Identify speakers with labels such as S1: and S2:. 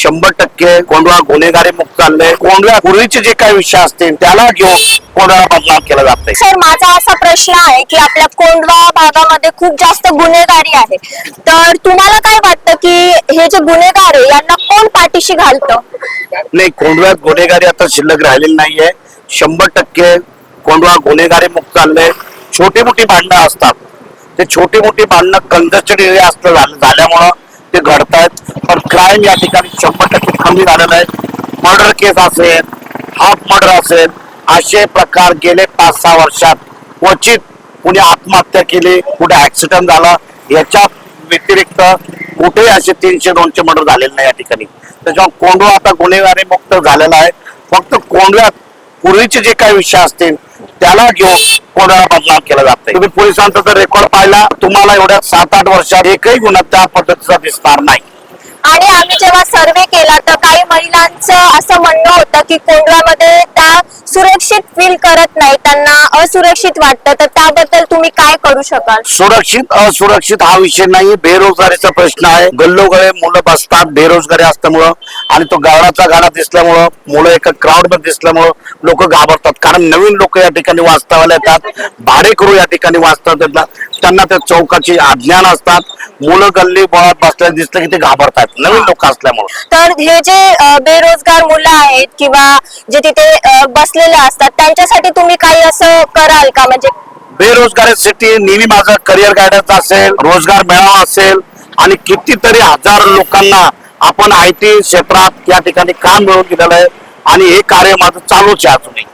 S1: शंभर टक्के कोंडवा गुन्हेगारी मुक्त चाललंय कोंडव्या पूर्वीचे जे काही विषय असतील त्याला घेऊन कोंडवा बदनाम केला जातंय
S2: सर माझा असा प्रश्न आहे की आपल्या कोंडवा भागामध्ये खूप जास्त गुन्हेगारी आहे. तर तुम्हाला काय वाटतं की हे जे गुन्हेगार आहे यांना कोण पाठीशी घालतं?
S1: नाही कोंडव्यात गुन्हेगारी आता शिल्लक राहिलेली नाहीये. शंभर टक्के कोंडवा गुन्हेगारी मुक्त चाललंय छोटी मोठी भांडणं असतात. ते छोटी मोठी भांडणं कंजस्टेड एरिया असलं झालं- झाल्यामुळं ते घडतायत. क्राईम या ठिकाणी शंभर टक्के कमी झालेलं आहे. मर्डर केस असेल हाफ मर्डर असेल असे प्रकार गेले पाच सहा वर्षात. क्वचित कुणी आत्महत्या केली कुठे ऍक्सिडेंट झाला याच्या व्यतिरिक्त कुठेही असे तीनशे दोनशे मर्डर झालेले नाही या ठिकाणी. त्याच्यामुळे कोंडवा आता गुन्हेगारी मुक्त झालेला आहे. फक्त कोंडव्यात पूर्वीचे जे काही विषय असतील त्याला घेऊन कोंडव्याला बदनाम केला जातंय तुम्ही पोलिसांचा जर रेकॉर्ड पाहिला तुम्हाला एवढ्या सात आठ वर्षात एकही गुन्हा त्या पद्धतीचा दिसणार नाही.
S2: आणि आम्ही जेव्हा सर्वे केला तर काही महिलांचं असं म्हणणं होतं की कोंडव्यामध्ये त्या सुरक्षित फील करत नाही त्यांना असुरक्षित वाटतं. तर त्याबद्दल तुम्ही काय करू शकाल?
S1: सुरक्षित असुरक्षित हा विषय नाही. बेरोजगारीचा प्रश्न आहे. गल्लोगळे मुलं बसतात बेरोजगारी असल्यामुळं आणि तो गाडाचा गाडा दिसल्यामुळं मुलं एका क्राऊडमध्ये दिसल्यामुळं लोक घाबरतात. कारण नवीन लोक या ठिकाणी वास्तवाला येतात. भाडेकरू या ठिकाणी वास्तव येतात. त्यांना त्या चौकाची अज्ञान असतात. मुलं गल्ली बोळात बसल्या दिसलं की ते घाबरतात नवीन लोक असल्यामुळं.
S2: तर हे जे अ, बेरोजगार मुलं आहेत किंवा जे तिथे अ, बसलेले असतात त्यांच्यासाठी तुम्ही काही असं कराल का? म्हणजे
S1: बेरोजगारीसाठी नेहमी माझं करिअर गायडन्स असेल रोजगार मेळावा असेल आणि कितीतरी हजार लोकांना आपण आय टी क्षेत्रात या ठिकाणी काम मिळवून दिलेलं आहे. आणि हे कार्य माझं चालूच आहे अजूनही.